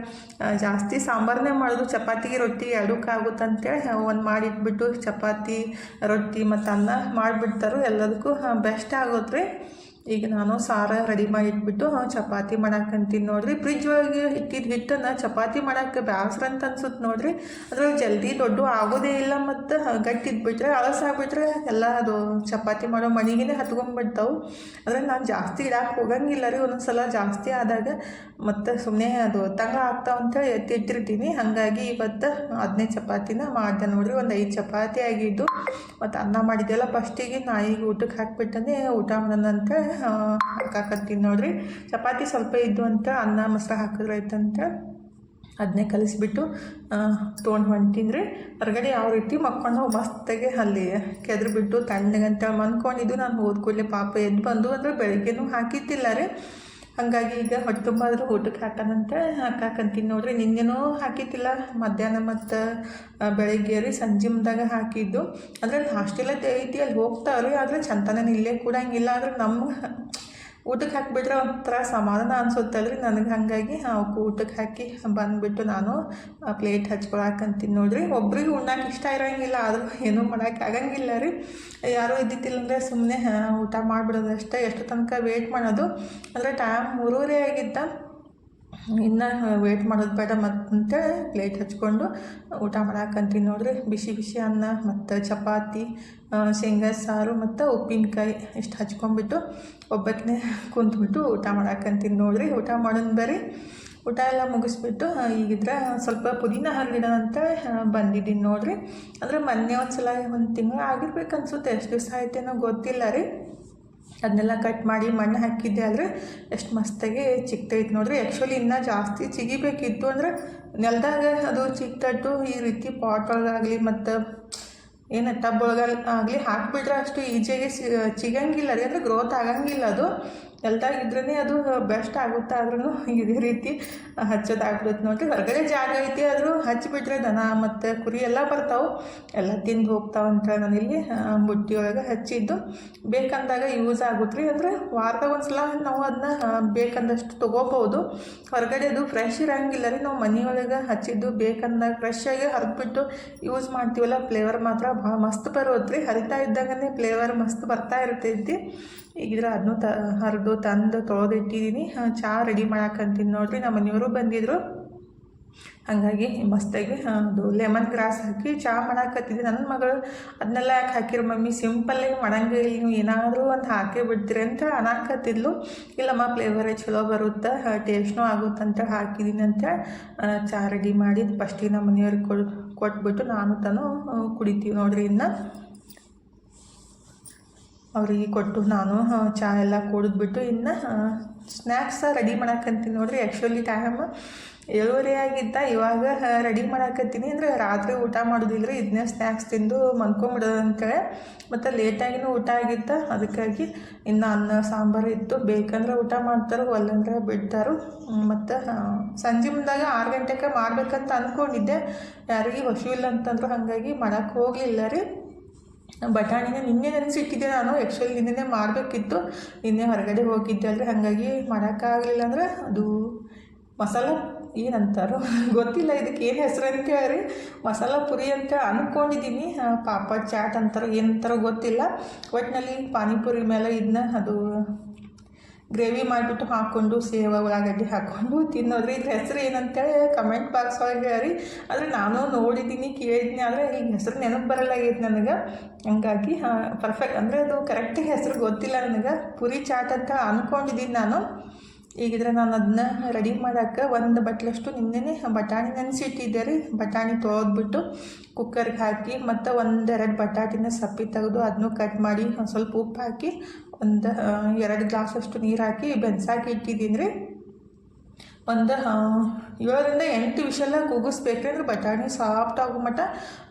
ಜಾಸ್ತಿ ಸಾಂಬಾರನ್ನೇ ಮಾಡೋದು. ಚಪಾತಿಗೆ ರೊಟ್ಟಿ ಎರಡಕ್ಕೂ ಆಗುತ್ತೆ ಅಂತೇಳಿ ಒಂದು ಮಾಡಿಟ್ಬಿಟ್ಟು ಚಪಾತಿ, ರೊಟ್ಟಿ ಮತ್ತು ಅನ್ನ ಮಾಡಿಬಿಡ್ತಾರೋ. ಎಲ್ಲದಕ್ಕೂ ಬೆಸ್ಟ್ ಆಗುತ್ತೆ ರೀ ಈಗ ನಾನು ಸಾರು ರೆಡಿ ಮಾಡಿ ಇಟ್ಬಿಟ್ಟು ಚಪಾತಿ ಮಾಡಕ್ಕಂತೀನಿ ನೋಡ್ರಿ. ಫ್ರಿಜ್ ಒಳಗೆ ಇಟ್ಟಿದ್ದು ಹಿಟ್ಟನ್ನು ಚಪಾತಿ ಮಾಡೋಕ್ಕೆ ಬ್ಯಾಸ್ರ ಅಂತ ಅನ್ಸುತ್ತೆ ನೋಡ್ರಿ. ಅದ್ರಲ್ಲಿ ಜಲ್ದಿ ದೊಡ್ಡ ಆಗೋದೇ ಇಲ್ಲ ಮತ್ತು ಗಟ್ಟಿ ಇದ್ಬಿಟ್ರೆ ಅಳಸಾಗ್ಬಿಟ್ರೆ ಎಲ್ಲ ಅದು ಚಪಾತಿ ಮಾಡೋ ಮನೆಗೇ ಹತ್ಕೊಂಡ್ಬಿಡ್ತಾವೆ ಅಂದರೆ ನಾನು ಜಾಸ್ತಿ ಇಡಕ್ಕೆ ಹೋಗಂಗಿಲ್ಲ ರೀ ಒಂದೊಂದು ಸಲ ಜಾಸ್ತಿ ಆದಾಗ. ಮತ್ತು ಸುಮ್ಮನೆ ಅದು ತಂಗ ಆಗ್ತಾವ ಅಂತೇಳಿ ಎತ್ತಿ ಇಟ್ಟಿರ್ತೀನಿ. ಹಾಗಾಗಿ ಇವತ್ತು ಹದಿನೈದು ಚಪಾತಿನ ಮಾಡಿದೆ ನೋಡ್ರಿ. ಒಂದು ಐದು ಚಪಾತಿ ಆಗಿದ್ದು. ಮತ್ತು ಅನ್ನ ಮಾಡಿದ್ದೆಲ್ಲ ಫಸ್ಟಿಗೆ ನಾಯಿಗೆ ಊಟಕ್ಕೆ ಹಾಕಿಬಿಟ್ಟನೇ ಊಟ ಮಾಡೋಣ ಅಂತ ಹಾಕಾಕತ್ತೀನಿ ನೋಡ್ರಿ. ಚಪಾತಿ ಸ್ವಲ್ಪ ಇದ್ದು ಅಂತ ಅನ್ನ ಮೊಸರು ಹಾಕಿದ್ರೆ ಆಯ್ತಂತ ಅದನ್ನೇ ಕಲಿಸ್ಬಿಟ್ಟು ತೊಗೊಂಡು ಹೊಂಟೀನಿ ರೀ ಹೊರಗಡೆ ಯಾವ ರೀತಿ ಮಕ್ಕೊಂಡು ಮಸ್ತಾಗೆ ಅಲ್ಲಿ ಕೆದ್ರಿಬಿಟ್ಟು ತಣ್ಣಗಂತ ಮನ್ಕೊಂಡಿದ್ದು ನಾನು ಹೋದ ಪಾಪ ಎದ್ದು ಬಂದು ಅಂದರೆ ಬೆಳಗ್ಗೆನೂ ಹಾಕಿದ್ದಿಲ್ಲ ರೀ. ಹಾಗಾಗಿ ಈಗ ಹೊಟ್ಟೆ ತುಂಬ ಆದರೂ ಊಟಕ್ಕೆ ಹಾಕೋಣಂತ ಹಾಕಾಕಂತೀನಿ ನೋಡ್ರಿ, ನಿನ್ನೆನೂ ಹಾಕಿದ್ದಿಲ್ಲ. ಮಧ್ಯಾಹ್ನ ಮತ್ತು ಬೆಳಗ್ಗೆ ರೀ ಸಂಜಿಮ್ದಾಗ ಹಾಕಿದ್ದು. ಅಂದರೆ ಹಾಸ್ಟೆಲಲ್ಲಿ ಐತಿ ಅಲ್ಲಿ ಹೋಗ್ತಾವ್ರಿ ಆದರೆ ಚಂತನ ಇಲ್ಲೇ ಕೂಡಂಗಿಲ್ಲ ಆದ್ರೆ ನಮ್ಮ ಊಟಕ್ಕೆ ಹಾಕಿಬಿಟ್ರೆ ಒಂಥರ ಸಮಾಧಾನ ಅನ್ಸುತ್ತಲ್ರಿ ನನಗೆ ಹಾಗಾಗಿ. ಅವಕ್ಕೆ ಊಟಕ್ಕೆ ಹಾಕಿ ಬಂದುಬಿಟ್ಟು ನಾನು ಪ್ಲೇಟ್ ಹಚ್ಕೊಳಕಂತೀನಿ ನೋಡ್ರಿ. ಒಬ್ರಿಗೆ ಉಣ್ಣಕ್ಕೆ ಇಷ್ಟ ಇರೋಂಗಿಲ್ಲ, ಆದರೂ ಏನೂ ಮಾಡೋಕೆ ಆಗಂಗಿಲ್ಲ ರೀ. ಯಾರೂ ಇದ್ದಿತ್ತಿಲ್ಲ ಅಂದರೆ ಸುಮ್ಮನೆ ಊಟ ಮಾಡಿಬಿಡೋದು ಅಷ್ಟೇ ಎಷ್ಟು ತನಕ ವೇಟ್ ಮಾಡೋದು. ಅಂದರೆ ಟೈಮ್ ಮೂರುವರೆ ಆಗಿತ್ತ ಇನ್ನು ವೇಟ್ ಮಾಡೋದು ಬೇಡ ಮತ್ತೆ ಪ್ಲೇಟ್ ಹಚ್ಕೊಂಡು ಊಟ ಮಾಡಾಕಂತೀನಿ ನೋಡ್ರಿ. ಬಿಸಿ ಬಿಸಿ ಅನ್ನ ಮತ್ತು ಚಪಾತಿ ಶೇಂಗಾ, ಸಾರು ಮತ್ತು ಉಪ್ಪಿನಕಾಯಿ ಇಷ್ಟು ಹಚ್ಕೊಂಡ್ಬಿಟ್ಟು ಒಬ್ಬತ್ತನೇ ಕುಂತ್ಬಿಟ್ಟು ಊಟ ಮಾಡಾಕಂತೀನಿ ನೋಡ್ರಿ. ಊಟ ಮಾಡೋದು ಬೇರೆ. ಊಟ ಎಲ್ಲ ಮುಗಿಸ್ಬಿಟ್ಟು ಈಗಿದ್ರೆ ಸ್ವಲ್ಪ ಪುದೀನ ಹಲ್ಲಿಡ ಅಂತ ಬಂದಿದ್ದೀನಿ ನೋಡ್ರಿ. ಅಂದರೆ ಮೊನ್ನೆ ಒಂದು ಸಲ ಒಂದು ತಿಂಗಳು ಆಗಿರ್ಬೇಕು ಅನ್ಸುತ್ತೆ. ಎಷ್ಟು ದಿವಸ ಆಯ್ತೇನೋ ಗೊತ್ತಿಲ್ಲ ರೀ. ಅದನ್ನೆಲ್ಲ ಕಟ್ ಮಾಡಿ ಮಣ್ಣು ಹಾಕಿದ್ದೆ ಆದರೆ ಎಷ್ಟು ಮಸ್ತಾಗಿ ಚಿಕ್ತೈತೆ ನೋಡಿರಿ. ಆ್ಯಕ್ಚುಲಿ ಇನ್ನೂ ಜಾಸ್ತಿ ಚಿಗಿಬೇಕಿತ್ತು ಅಂದರೆ ನೆಲದಾಗ ಅದು ಚಿಕ್ತಟ್ಟು ಈ ರೀತಿ ಪಾಟ್ ಒಳಗಾಗಲಿ ಮತ್ತು ಏನು ಟಬ್ ಒಳಗಾಗಲಿ ಆಗಲಿ ಹಾಕಿಬಿಟ್ರೆ ಅಷ್ಟು ಈಜಿಯಾಗಿ ಸಿ ಚಿಗಂಗಿಲ್ಲ ರೀ. ಅಂದರೆ ಗ್ರೋತ್ ಆಗಂಗಿಲ್ಲ ಅದು. ನೆಲ್ದಾಗ ಇದ್ರೇ ಅದು ಬೆಸ್ಟ್ ಆಗುತ್ತೆ ಆದ್ರೂ ಇದೇ ರೀತಿ ಹಚ್ಚೋದಾಗ್ಬಿಡುತ್ತೆ ನೋಡಿ ಹೊರಗಡೆ ಜಾಗ ಐತಿ, ಆದರೂ ಹಚ್ಚಿಬಿಟ್ರೆ ದನ ಮತ್ತು ಕುರಿ ಎಲ್ಲ ಬರ್ತಾವೆ. ಎಲ್ಲ ತಿಂದು ಹೋಗ್ತಾವೆ ಅಂತ ನಾನು ಇಲ್ಲಿ ಬುಟ್ಟಿಯೊಳಗೆ ಹಚ್ಚಿದ್ದು. ಬೇಕಂದಾಗ ಯೂಸ್ ಆಗುತ್ತೆ ರೀ ಅಂದರೆ ವಾರದಾಗ ಒಂದು ಸಲ ನಾವು ಅದನ್ನ ಬೇಕಂದಷ್ಟು ತೊಗೋಬೋದು ಹೊರಗಡೆ ಅದು ಫ್ರೆಶ್ ಇರೋಂಗಿಲ್ಲ ರೀ, ನಾವು ಮನೆಯೊಳಗೆ ಹಚ್ಚಿದ್ದು ಬೇಕಂದಾಗ ಫ್ರೆಶ್ ಆಗಿ ಹರಿದ್ಬಿಟ್ಟು ಯೂಸ್ ಮಾಡ್ತೀವಲ್ಲ ಫ್ಲೇವರ್ ಮಾತ್ರ ಭಾಳ ಮಸ್ತ್ ಬರೋದು ರೀ. ಹರಿತಾ ಇದ್ದಾಗನೇ ಫ್ಲೇವರ್ ಮಸ್ತ್ ಬರ್ತಾ ಇರ್ತೈತಿ. ಈಗಿದ್ರೆ ಅದನ್ನು ತ, ಹರಿದು ತಂದು ತೊಳೆದಿಟ್ಟಿದ್ದೀನಿ ಚಹಾ ರೆಡಿ ಮಾಡಾಕಂತೀನಿ ನೋಡಿರಿ. ನಮ್ಮ ಮನೆಯವರು ಬಂದಿದ್ರು. ಹಾಗಾಗಿ ಮಸ್ತಾಗಿ ಅದು ಲೆಮನ್ ಗ್ರಾಸ್ ಹಾಕಿ ಚಹಾ ಮಾಡಾಕತ್ತಿದ್ದೆ ನನ್ನ ಮಗಳು ಅದನ್ನೆಲ್ಲ ಯಾಕೆ ಹಾಕಿರೋ ಮಮ್ಮಿ? ಸಿಂಪಲ್ಲಾಗಿ ಮಾಡಂಗೆ ಇಲ್ಲ ನೀವು ಏನಾದರೂ ಒಂದು ಹಾಕಿ ಬಿಡ್ತೀರಿ ಅಂತ ಅನಾಕತ್ತಿದ್ಲು ಇಲ್ಲಮ್ಮ ಫ್ಲೇವರೇ ಚಲೋ ಬರುತ್ತೆ? ಟೇಸ್ಟ್ನೂ ಆಗುತ್ತೆ ಹಾಕಿದ್ದೀನಿ ಅಂತ ಚಹಾ ರೆಡಿ ಮಾಡಿ ಫಸ್ಟಿಗೆ ನಮ್ಮ ಮನೆಯವ್ರಿಗೆ ಕೊಟ್ಬಿಟ್ಟು ನಾನು ತಾನು ಕುಡಿತೀವಿ ನೋಡಿರಿ ಇನ್ನು. ಅವರಿಗೆ ಕೊಟ್ಟು ನಾನು ಚಹಾ ಎಲ್ಲ ಕುಡಿದ್ಬಿಟ್ಟು ಇನ್ನು ಸ್ನ್ಯಾಕ್ಸ ರೆಡಿ ಮಾಡಕ್ಕಂತೀನಿ ನೋಡ್ರಿ. ಆ್ಯಕ್ಚುಲಿ ಟೈಮ್ ಏಳುವರೆ ಆಗಿದ್ದ. ಇವಾಗ ರೆಡಿ ಮಾಡಾಕತ್ತೀನಿ. ಅಂದರೆ ರಾತ್ರಿ ಊಟ ಮಾಡೋದಿಲ್ಲ ರೀ ಇದನ್ನೇ ಸ್ನ್ಯಾಕ್ಸ್ ತಿಂದು ಮನ್ಕೊಂಬಿಡೋದು ಅಂತೇಳಿ. ಮತ್ತು ಲೇಟಾಗಿನೂ ಊಟ ಆಗಿತ್ತ. ಅದಕ್ಕಾಗಿ ಇನ್ನು ಅನ್ನ, ಸಾಂಬಾರು ಇತ್ತು. ಬೇಕಂದ್ರೆ ಊಟ ಮಾಡ್ತಾರೆ, ಒಲ್ಲಂದ್ರೆ ಬಿಡ್ತಾರೋ. ಮತ್ತು ಸಂಜೆ ಮುಂದಾಗ ಆರು ಗಂಟೆಗೆ ಮಾಡ್ಬೇಕಂತ ಅಂದ್ಕೊಂಡಿದ್ದೆ ಯಾರಿಗೆ ಇಲ್ಲ ಅಂತಂದ್ರು ಹಾಗಾಗಿ ಮಾಡೋಕ್ಕೆ ಹೋಗಲಿಲ್ಲ ರೀ. ಬಟಾಣಿನ ನಿನ್ನೆ ನೆನೆಸಿಟ್ಟಿದ್ದೆ ನಾನು. ಆ್ಯಕ್ಚುಲಿ ನಿನ್ನೆ ಮಾಡಬೇಕಿತ್ತು ನಿನ್ನೆ ಹೊರಗಡೆ ಹೋಗಿದ್ದೆ ಅಲ್ರಿ ಹಾಗಾಗಿ ಮಾಡೋಕ್ಕಾಗಲಿಲ್ಲ ಅಂದ್ರೆ ಅದು ಮಸಾಲ ಏನಂತಾರೋ *laughs* ಗೊತ್ತಿಲ್ಲ. ಇದಕ್ಕೆ ಏನು ಹೆಸರು ಹೇಳಿ ಮಸಾಲ ಪುರಿ ಅಂತ ಅಂದ್ಕೊಂಡಿದ್ದೀನಿ ಪಾಪ ಚಾಟ್ ಅಂತಾರೋ ಏನಂತಾರೋ ಗೊತ್ತಿಲ್ಲ. ಒಟ್ಟಿನಲ್ಲಿ ಪಾನಿಪುರಿ ಮೇಲೆ ಇದನ್ನ ಅದು ಗ್ರೇವಿ ಮಾಡಿಬಿಟ್ಟು ಹಾಕ್ಕೊಂಡು, ಸೇವ ಉಳ್ಳಾಗಡ್ಡಿ ಹಾಕ್ಕೊಂಡು ತಿನ್ನೋದ್ರಿ ಇದ್ರ ಹೆಸರು ಏನಂತೇಳಿ ಕಮೆಂಟ್ ಬಾಕ್ಸ್ ಒಳಗೆ ರೀ ಆದರೆ ನಾನು ನೋಡಿದ್ದೀನಿ ಕೇಳಿದ್ದೀನಿ ಆದರೆ ಈಗ ಹೆಸರು ನೆನಪು ಬರಲಾಗೈತೆ ನನಗೆ. ಹಂಗಾಗಿ ಪರ್ಫೆಕ್ಟ್ ಅಂದರೆ ಅದು ಕರೆಕ್ಟ್ ಹೆಸರು ಗೊತ್ತಿಲ್ಲ ನನಗೆ. ಪುರಿ ಚಾಟ್ ಅಂತ ಅಂದ್ಕೊಂಡಿದ್ದೀನಿ ನಾನು. ಈಗಿದ್ರೆ ನಾನು ಅದನ್ನ ರೆಡಿ ಮಾಡೋಕ್ಕೆ ಒಂದು ಬಟ್ಲಷ್ಟು ನಿನ್ನೆನೇ ಬಟಾಣಿ ನೆನೆಸಿಟ್ಟಿದ್ದೆ ರೀ ಬಟಾಣಿ ತೊಳೆದ್ಬಿಟ್ಟು ಕುಕ್ಕರ್ಗೆ ಹಾಕಿ, ಮತ್ತು ಒಂದೆರಡು ಬಟಾಟಿನ ಸಪ್ಪಿ ತೆಗೆದು ಅದನ್ನು ಕಟ್ ಮಾಡಿ ಸ್ವಲ್ಪ ಉಪ್ಪು ಹಾಕಿ ಒಂದು ಎರಡು ಗ್ಲಾಸಷ್ಟು ನೀರು ಹಾಕಿ ಬೆನ್ಸಾಕಿ ಇಟ್ಟಿದ್ದೀನಿ ರೀ ಒಂದು ಏಳರಿಂದ ಎಂಟು ವಿಷಲ ಕೂಗಿಸ್ಬೇಕು ಅಂದ್ರೆ ಬಟಾಣಿ ಸಾಫ್ಟ್ ಆಗೋ ಮಟ್ಟ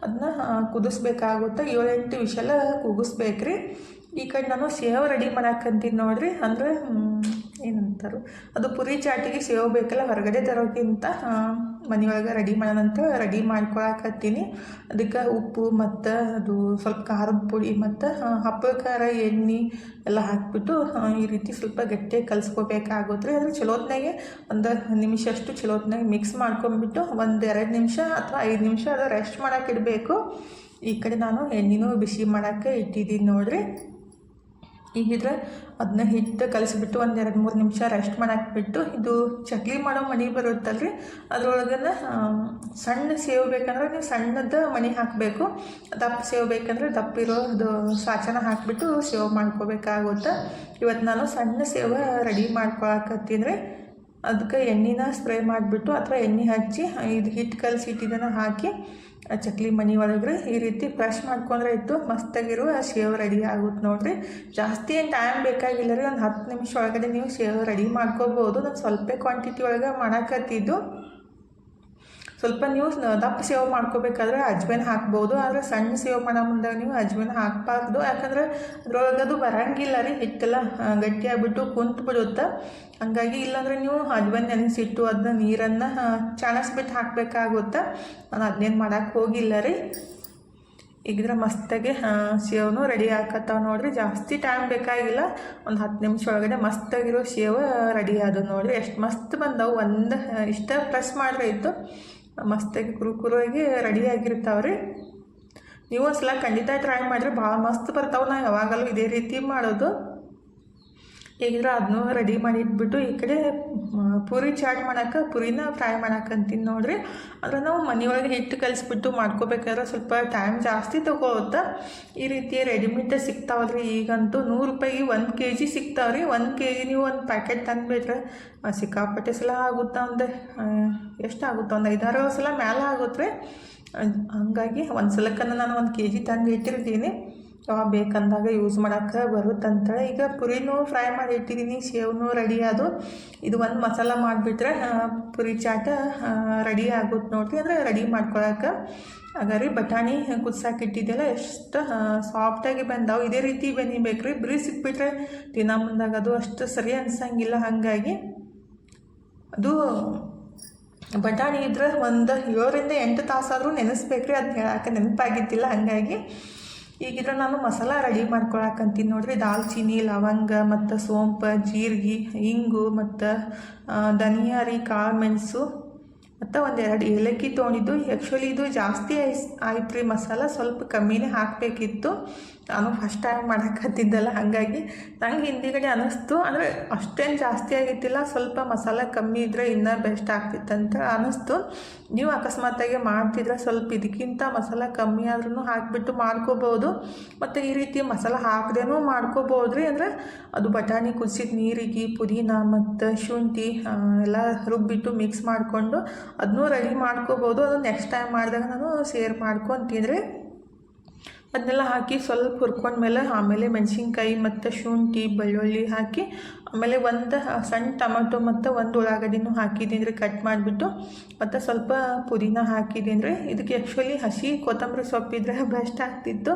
ಅದನ್ನ ಕುದಿಸ್ಬೇಕಾಗುತ್ತೆ. ಏಳೆಂಟು ಎಂಟು ವಿಷಲ ಕೂಗಿಸ್ಬೇಕ್ರಿ. ಈ ಕಡೆ ನಾನು ಸೇವ್ ರೆಡಿ ಮಾಡಾಕಂತೀನಿ ನೋಡ್ರಿ. ಅಂದರೆ ಏನಂತಾರೆ, ಅದು ಪುರಿ ಚಾಟಿಗೆ ಸೇವ್ ಬೇಕಲ್ಲ, ಹೊರಗಡೆ ತರೋಕ್ಕಿಂತ ಮನೆಯೊಳಗೆ ರೆಡಿ ಮಾಡೋಣಂತ ರೆಡಿ ಮಾಡ್ಕೊಳಕತ್ತೀನಿ. ಅದಕ್ಕೆ ಉಪ್ಪು ಮತ್ತು ಅದು ಸ್ವಲ್ಪ ಖಾರದ ಪುಡಿ ಮತ್ತು ಹಪ್ಪಳ ಖಾರ, ಎಣ್ಣೆ ಎಲ್ಲ ಹಾಕಿಬಿಟ್ಟು ಈ ರೀತಿ ಸ್ವಲ್ಪ ಗಟ್ಟಿಯಾಗಿ ಕಲಿಸ್ಕೋಬೇಕಾಗುತ್ತೆ ಅಂದರೆ ಚಲೋತ್ನಾಗೆ ಒಂದು ನಿಮಿಷ ಅಷ್ಟು ಚಲೋತ್ನಾಗೆ ಮಿಕ್ಸ್ ಮಾಡ್ಕೊಂಬಿಟ್ಟು ಒಂದು ಎರಡು ನಿಮಿಷ ಅಥವಾ ಐದು ನಿಮಿಷ ಅದು ರೆಸ್ಟ್ ಮಾಡೋಕ್ಕಿಡಬೇಕು ಈ ಕಡೆ ನಾನು ಎಣ್ಣೆನೂ ಬಿಸಿ ಮಾಡೋಕ್ಕೆ ಇಟ್ಟಿದ್ದೀನಿ ನೋಡಿರಿ. ಈಗಿದ್ರೆ ಅದನ್ನ ಹಿಟ್ಟು ಕಲಸಿಬಿಟ್ಟು ಒಂದು ಎರಡು ಮೂರು ನಿಮಿಷ ರೆಸ್ಟ್ ಮಾಡಾಕ್ಬಿಟ್ಟು ಇದು ಚಕ್ಲಿ ಮಾಡೋ ಮಣಿ ಬರುತ್ತಲ್ರಿ? ಅದರೊಳಗನ್ನ ಸಣ್ಣ ಸೇವ್ ಬೇಕಂದ್ರೆ ನೀವು ಸಣ್ಣದ ಮಣಿ ಹಾಕಬೇಕು. ದಪ್ಪ ಸೇವ್ ಬೇಕಂದ್ರೆ ದಪ್ಪಿರೋ ಅದು ಸಾಚನ ಹಾಕಿಬಿಟ್ಟು ಸೇವ್ ಮಾಡ್ಕೋಬೇಕಾಗುತ್ತೆ. ಇವತ್ತು ನಾನು ಸಣ್ಣ ಸೇವ ರೆಡಿ ಮಾಡ್ಕೊಳಕತ್ತೀನಿ. ಅದಕ್ಕೆ ಎಣ್ಣೆನ ಸ್ಪ್ರೇ ಮಾಡಿಬಿಟ್ಟು ಅಥವಾ ಎಣ್ಣೆ ಹಚ್ಚಿ, ಇದು ಹಿಟ್ಟು ಕಲಸಿ ಹಾಕಿ ಚಕ್ಲಿ ಮನಿ ಒಳಗೆ ಈ ರೀತಿ ಫ್ರೆಶ್ ಮಾಡ್ಕೊಂಡ್ರೆ ಇತ್ತು ಮಸ್ತಾಗಿರುವ ಶೇವ್ ರೆಡಿ ಆಗುತ್ತೆ ನೋಡಿರಿ. ಜಾಸ್ತಿ ಏನು ಟೈಮ್ ಬೇಕಾಗಿಲ್ಲ ರೀ, ಒಂದು ಹತ್ತು ನಿಮಿಷ ಒಳಗಡೆ ನೀವು ಶೇವ್ ರೆಡಿ ಮಾಡ್ಕೋಬೋದು. ನಾನು ಸ್ವಲ್ಪ ಕ್ವಾಂಟಿಟಿ ಒಳಗೆ ಮಾಡಾಕತ್ತಿದ್ದು. ಸ್ವಲ್ಪ ನೀವು ದಪ್ಪ ಸೇವ್ ಮಾಡ್ಕೋಬೇಕಾದ್ರೆ ಅಜ್ವೇನ್ ಹಾಕ್ಬೋದು, ಆದರೆ ಸಣ್ಣ ಸೇವ್ ಮಾಡೋ ಮುಂದೆ ನೀವು ಅಜ್ವೇನ್ ಹಾಕಬಾರ್ದು. ಯಾಕಂದ್ರೆ ಅದ್ರೊಳಗೆ ಅದು ಬರಂಗಿಲ್ಲ ರೀ, ಹಿಟ್ಟೆಲ್ಲ ಗಟ್ಟಿಯಾಗಿಬಿಟ್ಟು ಕುಂತು ಬಿಡುತ್ತೆ ಹಂಗಾಗಿ ಇಲ್ಲಾಂದರೆ ನೀವು ಅಜ್ವೇನ್ ನೆನೆಸಿಟ್ಟು ಅದನ್ನ ನೀರನ್ನು ಚಾಣಸ್ಬಿಟ್ಟು ಹಾಕಬೇಕಾಗುತ್ತೆ. ನಾನು ಅದನ್ನೇನು ಮಾಡೋಕ್ಕೆ ಹೋಗಿಲ್ಲ ರೀ. ಈಗಿದ್ರೆ ಮಸ್ತಾಗಿ ಸೇವನು ರೆಡಿ ಹಾಕತ್ತಾವ ನೋಡಿರಿ. ಜಾಸ್ತಿ ಟೈಮ್ ಬೇಕಾಗಿಲ್ಲ. ಒಂದು ಹತ್ತು ನಿಮಿಷ ಒಳಗಡೆ ಮಸ್ತಾಗಿರೋ ಸೇವ ರೆಡಿ ಆದವು ನೋಡಿರಿ. ಎಷ್ಟು ಮಸ್ತ್ ಬಂದವು. ಒಂದು ಇಷ್ಟ ಪ್ರೆಸ್ ಮಾಡ್ರೆ ಇತ್ತು ಮಸ್ತಾಗಿ ಕುರುಕುರುವಾಗಿ ರೆಡಿ ಆಗಿರ್ತಾವೆ ರೀ ನೀವು ಒಂದ್ಸಲ ಖಂಡಿತ ಟ್ರೈ ಮಾಡಿರಿ ಭಾಳ ಮಸ್ತ್ ಬರ್ತಾವೆ ನಾವು ಯಾವಾಗಲೂ ಇದೇ ರೀತಿ ಮಾಡೋದು. ಹೇಗಿದ್ರೆ ಅದನ್ನೂ ರೆಡಿ ಮಾಡಿಟ್ಬಿಟ್ಟು ಈ ಕಡೆ ಪೂರಿ ಚಾಟ್ ಮಾಡೋಕೆ, ಪೂರಿನ ಫ್ರೈ ಮಾಡಕ್ಕಂತೀನಿ ನೋಡಿರಿ. ಆದರೆ ನಾವು ಮನೆಯೊಳಗೆ ಹಿಟ್ಟು ಕಲಿಸ್ಬಿಟ್ಟು ಮಾಡ್ಕೋಬೇಕಾದ್ರೆ ಸ್ವಲ್ಪ ಟೈಮ್ ಜಾಸ್ತಿ ತೊಗೊಳುತ್ತೆ ಈ ರೀತಿ ರೆಡಿಮೇಡ್ ಸಿಗ್ತಾವಲ್ರಿ. ಈಗಂತೂ ನೂರು ರೂಪಾಯಿಗೆ ಒಂದು ಕೆ ಜಿ ಸಿಗ್ತಾವ್ರಿ. ಒಂದು ಕೆ ಜಿ ನೀವು ಒಂದು ಪ್ಯಾಕೆಟ್ ತಂದುಬಿಟ್ರೆ ಸಿಕ್ಕಾಪಟ್ಟೆ ಸಲ ಆಗುತ್ತೆ ಒಂದು? ಎಷ್ಟಾಗುತ್ತೆ? ಒಂದು ಐದಾರು ಸಲ ಮೇಲೆ ಆಗುತ್ತೆ ಹಂಗಾಗಿ ಒಂದು ಸಲಕ್ಕನ್ನು ನಾನು ಒಂದು ಕೆ ಜಿ ತಂದು ಇಟ್ಟಿರ್ತೀನಿ. ಯಾವಾಗ ಬೇಕಂದಾಗ ಯೂಸ್ ಮಾಡೋಕ್ಕೆ ಬರುತ್ತಂತೇಳಿ. ಈಗ ಪುರಿನೂ ಫ್ರೈ ಮಾಡಿ ಇಟ್ಟಿದ್ದೀನಿ ಸೇವ್ನೂ ರೆಡಿ ಅದು. ಇದು ಒಂದು ಮಸಾಲ ಮಾಡಿಬಿಟ್ರೆ ಪುರಿ ಚಾಟ ರೆಡಿ ಆಗುತ್ತೆ ನೋಡಿರಿ. ಅಂದರೆ ರೆಡಿ ಮಾಡ್ಕೊಳಕ್ಕೆ ಹಾಗಾದ್ರೆ ಬಟಾಣಿ ಕುದಿಸಾಕಿಟ್ಟಿದ್ದೆಲ್ಲ ಎಷ್ಟು ಸಾಫ್ಟಾಗಿ ಬಂದಾವು. ಇದೇ ರೀತಿ ಬೆನಿಬೇಕು ರೀ ಬರೀ ಸಿಕ್ಬಿಟ್ರೆ ದಿನ ಮುಂದಾಗ ಅದು ಅಷ್ಟು ಸರಿ ಅನ್ಸಂಗಿಲ್ಲ ಹಾಗಾಗಿ. ಅದು ಬಟಾಣಿ ಇದ್ರೆ ಒಂದು ಏಳರಿಂದ ಎಂಟು ತಾಸಾದರೂ ನೆನೆಸ್ಬೇಕ್ರಿ. ಅದು ಹೇಳಕ್ಕೆ ನೆನಪಾಗಿದ್ದಿಲ್ಲ ಹಾಗಾಗಿ. ಈಗಿದ್ರೆ ನಾನು ಮಸಾಲ ರೆಡಿ ಮಾಡ್ಕೊಳಕಂತೀನಿ ನೋಡ್ರಿ. ದಾಲ್ಚಿನ್ನಿ ಲವಂಗ, ಮತ್ತು ಸೋಂಪು, ಜೀರಿಗೆ, ಇಂಗು, ಮತ್ತು ಧನಿಯಾ ರೀ, ಕಾಳು, ಮೆಣಸು, ಮತ್ತು ಒಂದೆರಡು ಏಲಕ್ಕಿ ತೊಗೊಂಡಿದ್ದು ಆ್ಯಕ್ಚುಲಿ ಇದು ಜಾಸ್ತಿ ಐಸ್ ಆಯ್ತು ರೀ ಮಸಾಲ. ಸ್ವಲ್ಪ ಕಮ್ಮಿನೇ ಹಾಕಬೇಕಿತ್ತು. ನಾನು ಫಸ್ಟ್ ಟೈಮ್ ಮಾಡಕತ್ತಿದ್ದಲ್ಲ, ಹಾಗಾಗಿ ನಂಗೆ ಹಿಂದಿಗಡೆ ಅನ್ನಿಸ್ತು ಅಂದರೆ ಅಷ್ಟೇನು ಜಾಸ್ತಿ ಆಗಿತ್ತಿಲ್ಲ, ಸ್ವಲ್ಪ ಮಸಾಲ ಕಮ್ಮಿ ಇದ್ದರೆ ಇನ್ನೂ ಬೆಸ್ಟ್ ಆಗ್ತಿತ್ತಂತ ಅನ್ನಿಸ್ತು ನೀವು ಅಕಸ್ಮಾತಾಗಿ ಮಾಡ್ತಿದ್ರೆ ಸ್ವಲ್ಪ ಇದಕ್ಕಿಂತ ಮಸಾಲ ಕಮ್ಮಿ ಆದ್ರೂ ಹಾಕಿಬಿಟ್ಟು ಮಾಡ್ಕೋಬೋದು. ಮತ್ತು ಈ ರೀತಿ ಮಸಾಲ ಹಾಕ್ದೇನೂ ಮಾಡ್ಕೋಬೋದು ರೀ ಅಂದರೆ ಅದು ಬಟಾಣಿ ಕುದಿಸಿದ ನೀರಿಗೆ, ಪುದೀನ ಮತ್ತು ಶುಂಠಿ ಎಲ್ಲ ರುಬ್ಬಿಟ್ಟು ಮಿಕ್ಸ್ ಮಾಡಿಕೊಂಡು ಅದನ್ನೂ ರೆಡಿ ಮಾಡ್ಕೋಬೋದು. ಅದು ನೆಕ್ಸ್ಟ್ ಟೈಮ್ ಮಾಡಿದಾಗ ನಾನು ಸೇರ್ ಮಾಡ್ಕೊತೀನಿ ಅದನ್ನೆಲ್ಲ ಹಾಕಿ ಸ್ವಲ್ಪ ಹುರ್ಕೊಂಡ್ಮೇಲೆ ಆಮೇಲೆ ಮೆಣಸಿನ್ಕಾಯಿ ಮತ್ತು ಶುಂಠಿ, ಬೆಳ್ಳುಳ್ಳಿ ಹಾಕಿ ಆಮೇಲೆ ಒಂದು ಸಣ್ಣ ಟೊಮೆಟೊ ಮತ್ತು ಒಂದು ಉಳ್ಳಾಗಡ್ಡಿನೂ ಹಾಕಿದ್ದೀನಿ ಕಟ್ ಮಾಡಿಬಿಟ್ಟು ಮತ್ತು ಸ್ವಲ್ಪ ಪುದೀನ ಹಾಕಿದ್ದೀನಿ ಇದಕ್ಕೆ ಆ್ಯಕ್ಚುಲಿ ಹಸಿ ಕೊತ್ತಂಬರಿ ಸೊಪ್ಪಿದ್ರೆ ಬೆಸ್ಟ್ ಆಗ್ತಿತ್ತು.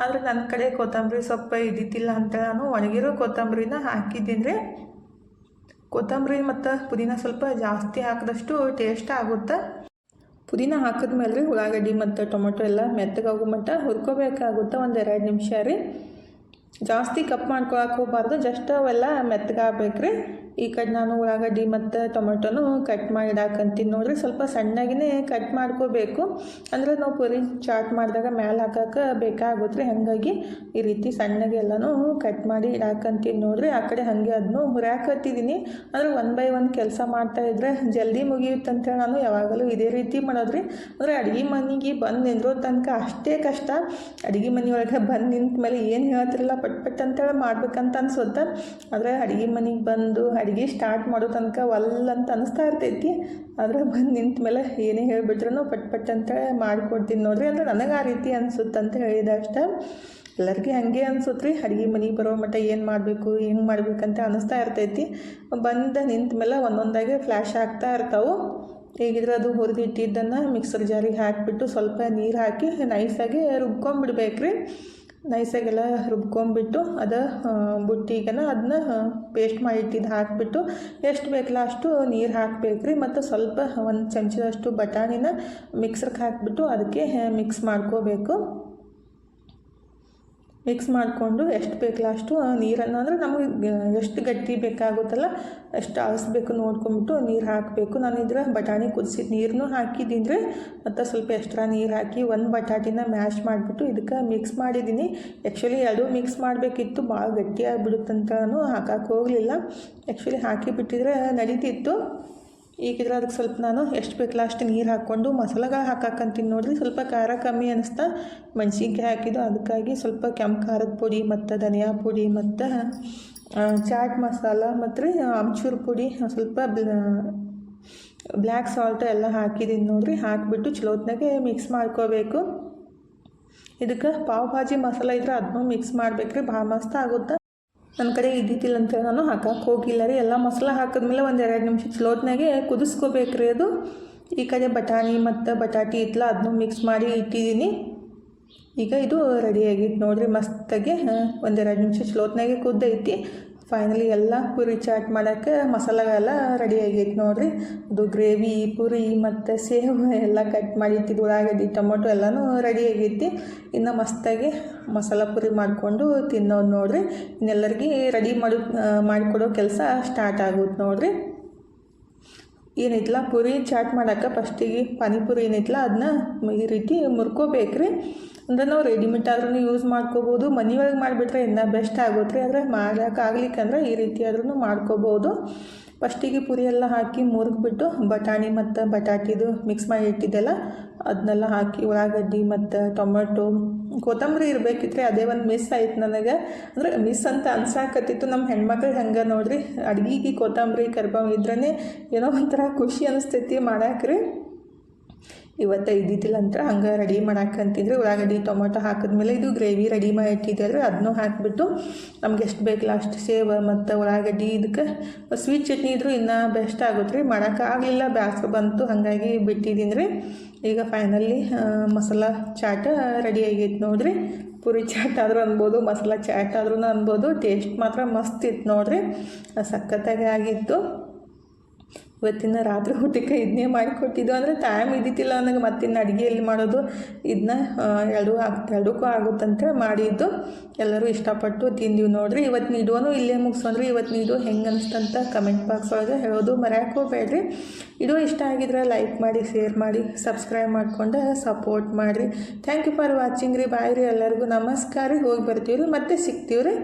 ಆದರೆ ನನ್ನ ಕಡೆ ಕೊತ್ತಂಬರಿ ಸೊಪ್ಪು ಇದ್ದಿತ್ತಿಲ್ಲ ಅಂತ ನಾನು ಒಣಗಿರೋ ಕೊತ್ತಂಬರಿನ ಹಾಕಿದ್ದೀನಿ ಕೊತ್ತಂಬರಿ ಮತ್ತು ಪುದೀನ ಸ್ವಲ್ಪ ಜಾಸ್ತಿ ಹಾಕಿದಷ್ಟು ಟೇಸ್ಟ್ ಆಗುತ್ತೆ. ಪುದೀನ ಹಾಕಿದ್ಮೇಲೆ ರೀ ಉಳ್ಳಾಗಡ್ಡಿ ಮತ್ತು ಟೊಮೊಟೊ ಎಲ್ಲ ಮೆತ್ತಗಾಗೋ ಮಟ್ಟ ಹುರ್ಕೋಬೇಕಾಗುತ್ತೆ ಒಂದು ಎರಡು ನಿಮಿಷ ರೀ. ಜಾಸ್ತಿ ಕಪ್ ಮಾಡ್ಕೊಳಕ್ಕೆ ಹೋಗಬಾರ್ದು, ಜಸ್ಟ್ ಅವೆಲ್ಲ ಮೆತ್ತಗಾಗಬೇಕ್ರಿ ಈ ಕಡೆ ನಾನು ಉಳ್ಳಾಗಡ್ಡಿ ಮತ್ತು ಟೊಮೆಟೊನು ಕಟ್ ಮಾಡಿ ಹಾಕಂತೀನಿ ನೋಡ್ರಿ. ಸ್ವಲ್ಪ ಸಣ್ಣಗಿನೇ ಕಟ್ ಮಾಡ್ಕೋಬೇಕು. ಅಂದರೆ ನಾವು ಪುರಿ ಚಾಟ್ ಮಾಡಿದಾಗ ಮ್ಯಾಲೆ ಹಾಕಕ್ಕೆ ಬೇಕಾಗುತ್ತೆ ಹಾಗಾಗಿ ಈ ರೀತಿ ಸಣ್ಣಗೆ ಎಲ್ಲನೂ ಕಟ್ ಮಾಡಿ ಇಡಾಕಂತೀನಿ ನೋಡ್ರಿ. ಆ ಕಡೆ ಹಾಗೆ ಅದನ್ನು ಹುರ್ಯಾಕತ್ತಿದ್ದೀನಿ ಅಂದರೆ ಒನ್ ಬೈ ಒನ್ ಕೆಲಸ ಮಾಡ್ತಾ ಇದ್ರೆ ಜಲ್ದಿ ಮುಗಿಯುತ್ತಂತೇಳಿ ನಾನು ಯಾವಾಗಲೂ ಇದೇ ರೀತಿ ಮಾಡೋದ್ರಿ ಅಂದರೆ ಅಡುಗೆ ಮನೆಗೆ ಬಂದು ನಿಂದ್ರೋ ತನಕ ಅಷ್ಟೇ ಕಷ್ಟ. ಅಡುಗೆ ಮನೆಯೊಳಗೆ ಬಂದು ನಿಂತ ಮೇಲೆ ಏನು ಹೇಳ್ತಿರಲ್ಲ ಪಟ್ ಪಟ್ ಅಂತೇಳಿ ಮಾಡ್ಬೇಕಂತ ಅನ್ಸುತ್ತ. ಆದರೆ ಅಡುಗೆ ಮನೆಗೆ ಬಂದು ಅಡುಗೆ ಸ್ಟಾರ್ಟ್ ಮಾಡೋ ತನಕ ಒಲ್ಲ ಅಂತ ಅನಿಸ್ತಾ ಇರ್ತೈತಿ. ಆದರೆ ಬಂದು ನಿಂತ ಮೇಲೆ ಏನೇ ಹೇಳಿಬಿಟ್ರೂ ಪಟ್ ಪಟ್ ಅಂತೇಳಿ ಮಾಡಿಕೊಡ್ತೀನಿ ನೋಡ್ರಿ. ಅಂದರೆ ನನಗೆ ಆ ರೀತಿ ಅನಿಸುತ್ತೆ ಅಂತ ಹೇಳಿದೆ ಅಷ್ಟೇ. ಎಲ್ಲರಿಗೆ ಹಾಗೆ ಅನ್ಸುತ್ತೆ ರೀ ಅಡುಗೆ ಮನೆಗೆ ಬರೋ ಮಟ್ಟ ಏನು ಮಾಡಬೇಕು, ಹೆಂಗೆ ಮಾಡಬೇಕಂತ ಅನಿಸ್ತಾ ಇರ್ತೈತಿ. ಬಂದ ನಿಂತ ಮೇಲೆ ಒಂದೊಂದಾಗೆ ಫ್ಲ್ಯಾಶ್ ಆಗ್ತಾ ಇರ್ತಾವೆ. ಹೇಗಿದ್ರೆ ಅದು ಹುರಿದಿಟ್ಟಿದ್ದನ್ನು ಮಿಕ್ಸರ್ ಜಾರಿಗೆ ಹಾಕಿಬಿಟ್ಟು ಸ್ವಲ್ಪ ನೀರು ಹಾಕಿ ನೈಸಾಗಿ ರುಬ್ಕೊಂಡ್ಬಿಡ್ಬೇಕು ರೀ ನೈಸಾಗೆಲ್ಲ ರುಬ್ಕೊಂಬಿಟ್ಟು ಅದು ಬುಟ್ಟಿಗೆನ ಅದನ್ನ ಪೇಸ್ಟ್ ಮಾಡಿಟ್ಟಿದ್ದು ಹಾಕಿಬಿಟ್ಟು ಎಷ್ಟು ಬೇಕಲ್ಲ ಅಷ್ಟು ನೀರು ಹಾಕಬೇಕು ರೀ ಮತ್ತು ಸ್ವಲ್ಪ ಒಂದು ಚಮಚದಷ್ಟು ಬಟಾಣಿನ ಮಿಕ್ಸರ್ಗೆ ಹಾಕಿಬಿಟ್ಟು ಅದಕ್ಕೆ ಮಿಕ್ಸ್ ಮಾಡ್ಕೋಬೇಕು. ಮಿಕ್ಸ್ ಮಾಡಿಕೊಂಡು ಎಷ್ಟು ಬೇಕಲ್ಲ ಅಷ್ಟು ನೀರನ್ನು, ಅಂದರೆ ನಮಗೆ ಎಷ್ಟು ಗಟ್ಟಿ ಬೇಕಾಗುತ್ತಲ್ಲ ಎಷ್ಟು ಅಳಿಸ್ಬೇಕು ನೋಡ್ಕೊಂಬಿಟ್ಟು ನೀರು ಹಾಕಬೇಕು. ನಾನು ಇದ್ರೆ ಬಟಾಣಿ ಕುದಿಸಿದ ನೀರನ್ನು ಹಾಕಿದ್ದೀನಿ ಮತ್ತು ಸ್ವಲ್ಪ ಎಕ್ಸ್ಟ್ರಾ ನೀರು ಹಾಕಿ ಒಂದು ಬಟಾಟಿನ ಮ್ಯಾಶ್ ಮಾಡಿಬಿಟ್ಟು ಇದಕ್ಕೆ ಮಿಕ್ಸ್ ಮಾಡಿದ್ದೀನಿ. ಆ್ಯಕ್ಚುಲಿ ಎರಡು ಮಿಕ್ಸ್ ಮಾಡಬೇಕಿತ್ತು, ಭಾಳ ನಾನು ಹಾಕಕ್ಕೆ ಹೋಗಲಿಲ್ಲ. ಆ್ಯಕ್ಚುಲಿ ಹಾಕಿಬಿಟ್ಟಿದ್ರೆ ನಡೀತಿತ್ತು. ಈಗಿದ್ರೆ ಅದಕ್ಕೆ ಸ್ವಲ್ಪ ನಾನು ಎಷ್ಟು ಬೇಕಲ್ಲ ಅಷ್ಟು ನೀರು ಹಾಕ್ಕೊಂಡು ಮಸಾಲೆಗಳು ಹಾಕಾಕಂತೀನಿ ನೋಡಿರಿ. ಸ್ವಲ್ಪ ಖಾರ ಕಮ್ಮಿ ಅನಿಸ್ತಾ ಮೆಣಸಿನ್ಕಾಯಿ ಹಾಕಿದ್ದು. ಅದಕ್ಕಾಗಿ ಸ್ವಲ್ಪ ಕೆಂಪು ಖಾರದ ಪುಡಿ ಮತ್ತು ಧನಿಯಾ ಪುಡಿ ಮತ್ತು ಚಾಟ್ ಮಸಾಲ ಮತ್ತು ಆಮ್ಚೂರು ಪುಡಿ, ಸ್ವಲ್ಪ ಬ್ಲ್ಯಾಕ್ ಸಾಲ್ಟ್ ಎಲ್ಲ ಹಾಕಿದ್ದೀನಿ ನೋಡಿರಿ. ಹಾಕಿಬಿಟ್ಟು ಚಲೋತ್ನಾಗೆ ಮಿಕ್ಸ್ ಮಾಡ್ಕೋಬೇಕು. ಇದಕ್ಕೆ ಪಾವ್ ಭಾಜಿ ಮಸಾಲ ಇದ್ರೆ ಅದನ್ನೂ ಮಿಕ್ಸ್ ಮಾಡ್ಬೇಕು ರೀ ಭಾಳ ಮಸ್ತ್ ಆಗುತ್ತೆ? ನನ್ನ ಕಡೆ ಇದ್ದಿದ್ದಿಲ್ಲ ಅಂತೇಳಿ ನಾನು ಹಾಕಕ್ಕೆ ಹೋಗಿಲ್ಲ ರೀ. ಎಲ್ಲ ಮಸಾಲ ಹಾಕಿದ್ಮೇಲೆ ಒಂದು ಎರಡು ನಿಮಿಷ ಚಲೋತ್ನಾಗೆ ಕುದಿಸ್ಕೋಬೇಕು ರೀ ಅದು. ಈ ಕಡೆ ಬಟಾಣಿ ಮತ್ತು ಬಟಾಟಿ ಇತ್ತಲ್ಲ ಅದನ್ನು ಮಿಕ್ಸ್ ಮಾಡಿ ಇಟ್ಟಿದ್ದೀನಿ. ಈಗ ಇದು ರೆಡಿ ಆಗಿತ್ತು ನೋಡಿರಿ ಮಸ್ತಾಗಿ. ಒಂದೆರಡು ನಿಮಿಷ ಚಲೋತ್ನಾಗೆ ಕುದ್ದೈತಿ. ಫೈನಲಿ ಎಲ್ಲ ಪುರಿ ಚಾಟ್ ಮಾಡೋಕ್ಕೆ ಮಸಾಲೆಲ್ಲ ರೆಡಿ ಆಗೈತೆ ನೋಡಿರಿ. ಅದು ಗ್ರೇವಿ ಪುರಿ ಮತ್ತು ಸೇವು ಎಲ್ಲ ಕಟ್ ಮಾಡಿ, ಇಟ್ಟಿದ್ದು ಉಳ್ಳಾಗಡ್ಡಿ, ಟೊಮೊಟೊ ಎಲ್ಲನೂ ರೆಡಿ ಆಗೈತಿ ಇನ್ನು ಮಸ್ತಾಗಿ ಮಸಾಲೆ ಪುರಿ ಮಾಡಿಕೊಂಡು ತಿನ್ನೋದು ನೋಡಿರಿ. ಇನ್ನೆಲ್ಲರಿಗೆ ರೆಡಿ ಮಾಡು ಮಾಡಿಕೊಡೋ ಕೆಲಸ ಸ್ಟಾರ್ಟ್ ಆಗುತ್ತೆ ನೋಡಿರಿ. ಏನೈತಲ್ಲ ಪುರಿ ಚಾಟ್ ಮಾಡೋಕೆ ಫಸ್ಟಿಗೆ ಪಾನಿಪುರಿ ಏನಿತ್ತಲ್ಲ ಅದನ್ನ ಈ ರೀತಿ ಮುರ್ಕೋಬೇಕು ರೀ ಅಂದ್ರೆ ನಾವು ರೆಡಿಮೇಡ್ ಆದ್ರೂ ಯೂಸ್ ಮಾಡ್ಕೋಬೋದು, ಮನೆಯೊಳಗೆ ಮಾಡಿಬಿಟ್ರೆ ಇನ್ನೂ ಬೆಸ್ಟ್ ಆಗುತ್ತೆ ರೀ. ಆದರೆ ಮಾಡೋಕ್ಕಾಗ್ಲಿಕ್ಕಂದ್ರೆ ಈ ರೀತಿ ಆದ್ರೂ ಮಾಡ್ಕೋಬೋದು. ಫಸ್ಟಿಗೆ ಪುರಿ ಎಲ್ಲ ಹಾಕಿ ಮುರಿದ್ಬಿಟ್ಟು ಬಟಾಣಿ ಮತ್ತು ಬಟಾಟಿದು ಮಿಕ್ಸ್ ಮಾಡಿ ಇಟ್ಟಿದ್ದೆಲ್ಲ ಅದನ್ನೆಲ್ಲ ಹಾಕಿ ಉಳ್ಳಾಗಡ್ಡಿ ಮತ್ತು ಟೊಮೆಟೊ, ಕೊತ್ತಂಬರಿ ಇರಬೇಕಿದ್ರೆ ಅದೇ ಒಂದು ಮಿಸ್ ಆಯ್ತು ನನಗೆ. ಅಂದರೆ ಮಿಸ್ ಅಂತ ಅನ್ಸಾಕತ್ತಿತ್ತು ನಮ್ಮ ಹೆಣ್ಮಕ್ಳು ಹೆಂಗೆ ನೋಡ್ರಿ. ಅಡ್ಗೆಗೆ ಕೊತ್ತಂಬರಿ ಕರ್ಬಾವ್ ಇದ್ರೇ ಏನೋ ಒಂಥರ ಖುಷಿ ಅನಿಸ್ತೈತಿ ಮಾಡಾಕ್ರಿ. ಇವತ್ತು ಇದ್ದಿದ್ದಿಲ್ಲ ಅಂತ ಹಂಗೆ ರೆಡಿ ಮಾಡಾಕಂತಿದ್ರೆ ಉಳ್ಳಾಗಡ್ಡಿ, ಟೊಮೊಟೊ ಹಾಕಿದ್ಮೇಲೆ ಇದು ಗ್ರೇವಿ ರೆಡಿ ಮಾಡಿ ಇಟ್ಟಿದ್ದೆ ಅದನ್ನು ಹಾಕಿಬಿಟ್ಟು ನಮ್ಗೆ ಎಷ್ಟು ಬೇಕಲ್ಲ ಅಷ್ಟು ಸೇವ ಮತ್ತು ಉಳ್ಳಾಗಡ್ಡಿ ಇದಕ್ಕೆ ಸ್ವೀಟ್ ಚಟ್ನಿ ಇದ್ದರೂ ಇನ್ನೂ ಬೆಸ್ಟ್ ಆಗುತ್ತೆ ರೀ. ಮಾಡೋಕ್ಕಾಗಲಿಲ್ಲ ಬ್ಯಾಸ್ಗೆ ಬಂತು, ಹಾಗಾಗಿ ಬಿಟ್ಟಿದ್ದೀನಿ ರೀ ಈಗ ಫೈನಲಿ ಮಸಾಲ ಚಾಟ ರೆಡಿ ಆಗೈತೆ ನೋಡಿರಿ. ಪುರಿ ಚಾಟ್ ಆದರೂ ಅನ್ಬೋದು, ಮಸಾಲ ಚಾಟ್ ಆದ್ರೂ ಅನ್ಬೋದು. ಟೇಸ್ಟ್ ಮಾತ್ರ ಮಸ್ತ್ ಇತ್ತು ನೋಡಿರಿ. ಸಖತ್ತಾಗಿ ಆಗಿತ್ತು. ಇವತ್ತಿನ ರಾತ್ರಿ ಊಟಕ್ಕೆ ಇದನ್ನೇ ಮಾಡಿಕೊಟ್ಟಿದ್ದು. ಅಂದರೆ ಟೈಮ್ ಇದ್ದಿತ್ತಿಲ್ಲ ನನಗೆ, ಮತ್ತಿನ್ನು ಅಡುಗೆ ಎಲ್ಲಿ ಮಾಡೋದು ಇದನ್ನ ಎರಡೂ ಎರಡಕ್ಕೂ ಆಗುತ್ತಂತ ಮಾಡಿದ್ದು. ಎಲ್ಲರೂ ಇಷ್ಟಪಟ್ಟು ತಿಂದೀವಿ ನೋಡಿರಿ. ಇವತ್ತು ಇಡೋನು ಇಲ್ಲೇ ಮುಗಿಸೋದ್ರಿ ಇವತ್ತು ನೀಡು ಹೆಂಗೆ ಅನಿಸ್ತಂತ ಕಮೆಂಟ್ ಬಾಕ್ಸ್ ಒಳಗೆ ಹೇಳೋದು ಮರ್ಯಾಕೆ ಹೋಗ್ಬೇಡ್ರಿ ಇದು ಇಷ್ಟ ಆಗಿದ್ರೆ ಲೈಕ್ ಮಾಡಿ ಶೇರ್ ಮಾಡಿ ಸಬ್ಸ್ಕ್ರೈಬ್ ಮಾಡಿಕೊಂಡು ಸಪೋರ್ಟ್ ಮಾಡಿರಿ. ಥ್ಯಾಂಕ್ ಯು ಫಾರ್ ವಾಚಿಂಗ್ ರೀ. ಬಾಯ್ ರೀ ಎಲ್ಲರಿಗೂ. ನಮಸ್ಕಾರ ರೀ. ಹೋಗಿ ಬರ್ತೀವಿ ರೀ ಮತ್ತೆ ಸಿಗ್ತೀವಿ ರೀ